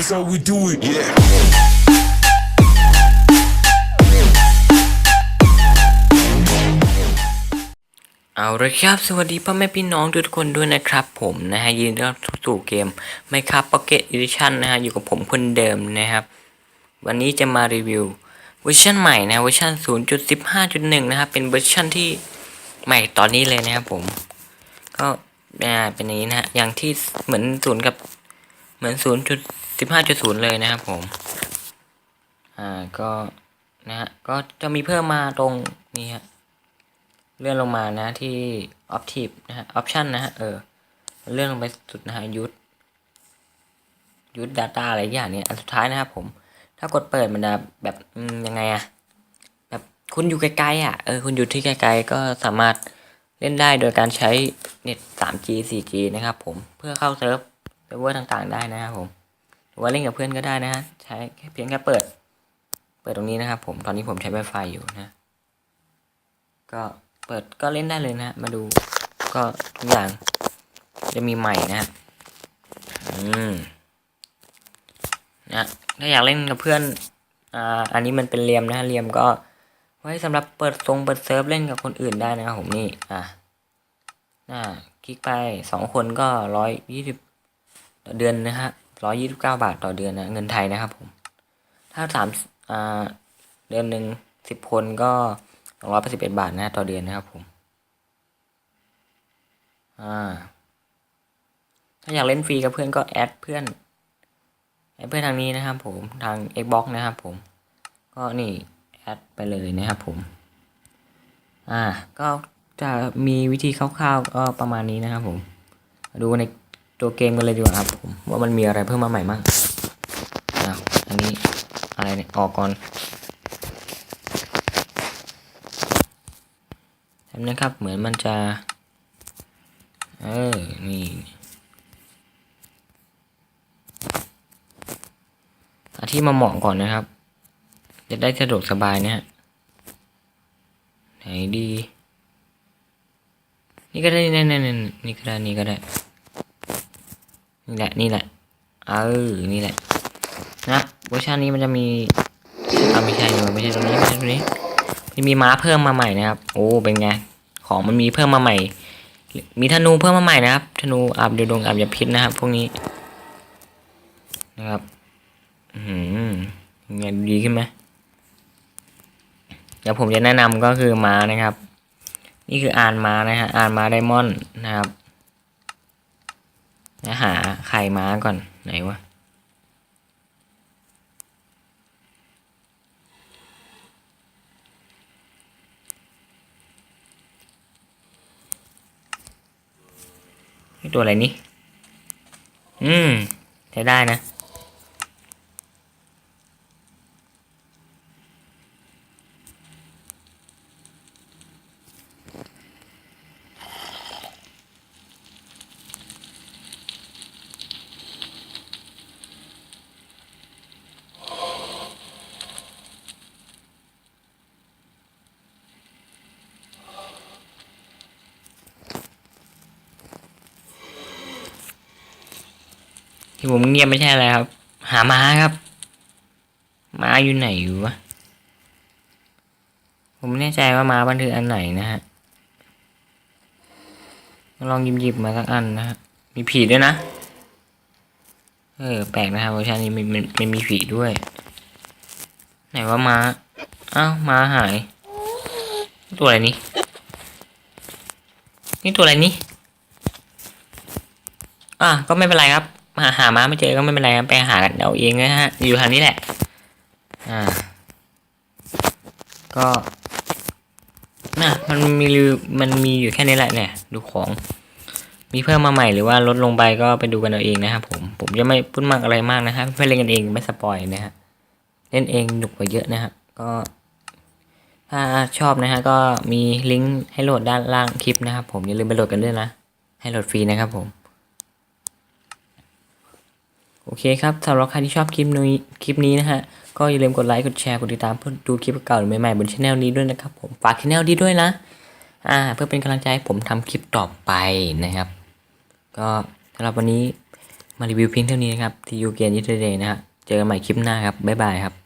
That's how we do it. Yeah. เอาละครับ สวัสดีพ่อแม่พี่น้องทุกคนด้วยนะครับ ผมนะฮะยินดีต้อนรับสู่เกมไม่ครับ Pocket Edition นะฮะอยู่กับผมคนเดิมนะครับ วันนี้จะมารีวิวเวอร์ชันใหม่นะเวอร์ชัน0.15.1 นะครับ เป็นเวอร์ชันที่ใหม่ตอนนี้เลยนะครับผม ก็เป็นอย่างนี้นะฮะอย่างที่เหมือนศูนย์กับ เหมือน 0.15.0 เลยนะครับผม อ่าก็นะฮะก็จะมีเพิ่มมาตรงนี้ฮะเลื่อนลงมานะที่ Optive นะฮะ Option นะฮะเออเลื่อนลงไปสุดนะฮะยุดยุด Data อะไรอย่างเนี้ยอันสุดท้ายนะครับผม ถ้ากดเปิดมันจะแบบยังไงอะแบบคุณอยู่ไกลๆอะเออคุณอยู่ที่ไกลๆก็สามารถเล่นได้โดยการใช้เน็ต 3G 4G นะครับผมเพื่อเข้าเซิร์ฟ เซิร์ฟเวอร์ต่างๆได้นะครับผมหรือว่าเล่นกับเพื่อนก็ได้นะฮะใช้เพียงแค่เปิด เปิดตรงนี้นะครับ ผมตอนนี้ผมใช้ Wi-Fi อยู่นะ ก็เปิดก็เล่นได้เลยนะฮะมาดูก็ทุกอย่างจะมีใหม่นะฮะอืมนะถ้าอยากเล่นกับเพื่อนอ่าอันนี้มันเป็นเรียมนะฮะเรียมก็ ไว้สำหรับเปิดทรงเปิดเซิร์ฟเล่นกับคนอื่นได้นะครับผมนี่อะน่าคลิกไปสองคนก็ร้อยยี่สิบ ต่อเดือนนะฮะร้อยยี่สิบเก้าบาทต่อเดือนนะเงินไทยนะครับผมถ้าสามอ่าเดือนหนึ่งสิบคนก็สองร้อยแปดสิบเอ็ดบาทนะต่อเดือนนะครับผมอ่าถ้าอยากเล่นฟรีกับเพื่อนก็แอดเพื่อนแอดเพื่อนทางนี้นะครับผมทาง Xbox นะครับผม ก็นี่แอดไปเลยนะครับผม อ่าก็จะมีวิธีคร่าวๆก็ประมาณนี้นะครับผม ดูใน ตัวเกมกันเลยดีกว่าครับผมว่ามันมีอะไรเพิ่มมาใหม่บ้างอาอันนี้อะไรเนี่ยออกก่อนทำนะครับเหมือนมันจะ เออ นี่อาที่มาเหมาะก่อนนะครับ จะได้สะดวกสบายนะฮะไหนดี นี่ก็ได้นี่นี่นี่นี่ก็ได้นี่ก็ได้ นี่แหละนี่แหละเออนี่แหละนะเวอร์ชันนี้มันจะมีอ่าไม่ใช่มันไม่ใช่ตรงนี้ไม่ใช่ตรงนี้จะมีม้าเพิ่มมาใหม่นะครับ โอ้เป็นไงของมันมีเพิ่มมาใหม่ มีธนูเพิ่มมาใหม่นะครับธนูอาบเดือดงอาบยาพิษนะครับ พวกนี้ นะครับอืมยังไงดีขึ้นไหมเดี๋ยวผมจะแนะนำก็คือม้านะครับ นี่คืออ่านม้านะฮะอ่านม้าไดมอนด์นะครับ นะหาไข่ม้าก่อนไหนวะตัวอะไรนี่ อืม ใช้ได้นะ ที่ผมเงียบไม่ใช่อะไรครับ หาม้าครับม้าอยู่ไหนอยู่วะผมไม่แน่ใจว่าม้าบันทึกอันไหนนะฮะลองยิบยิบมาสักอันนะฮะมีผีด้วยนะเออแปลกนะครับเวอร์ชันนี้มันมันมันมีผีด้วย ไหนว่าม้าอ้าวม้าหาย ตัวอะไรนี่นี่ตัวอะไรนี่อะก็ไม่เป็นไรครับ หาหาม้าไม่เจอก็ไม่เป็นไรครับไปหากันเอาเองนะฮะ อยู่ทางนี้แหละ อ่า ก็น่ะมันมีมันมีอยู่แค่นี้แหละเนี่ย ดูของ มีเพิ่มมาใหม่หรือว่าลดลงไปก็ไปดูกันเอาเองนะครับผม ผมจะไม่พูดมากอะไรมากนะครับเพื่อเล่นกันเองไม่สปอยนะฮะ เล่นเองหนุกกว่าเยอะนะครับก็ถ้าชอบนะฮะก็มีลิงก์ให้โหลดด้านล่างคลิปนะครับผมอย่าลืมไปโหลดกันด้วยนะ ให้โหลดฟรีนะครับผม โอเคครับสำหรับใครที่ชอบคลิปนี้คลิปนี้นะฮะ ก็อย่าลืมกดไลค์ กดแชร์ กดติดตามเพื่อดูคลิปเก่าหรือใหม่ๆบนช anel นี้ด้วยนะครับผม ฝากช anel นี้ด้วยนะ อ่า เพื่อเป็นกำลังใจให้ผมทำคลิปต่อไปนะครับ ก็สำหรับวันนี้มารีวิวเพียงเท่านี้นะครับที่ยูเกนยิทเดย์นะฮะ เจอกันใหม่คลิปหน้าครับ บ๊ายบายครับ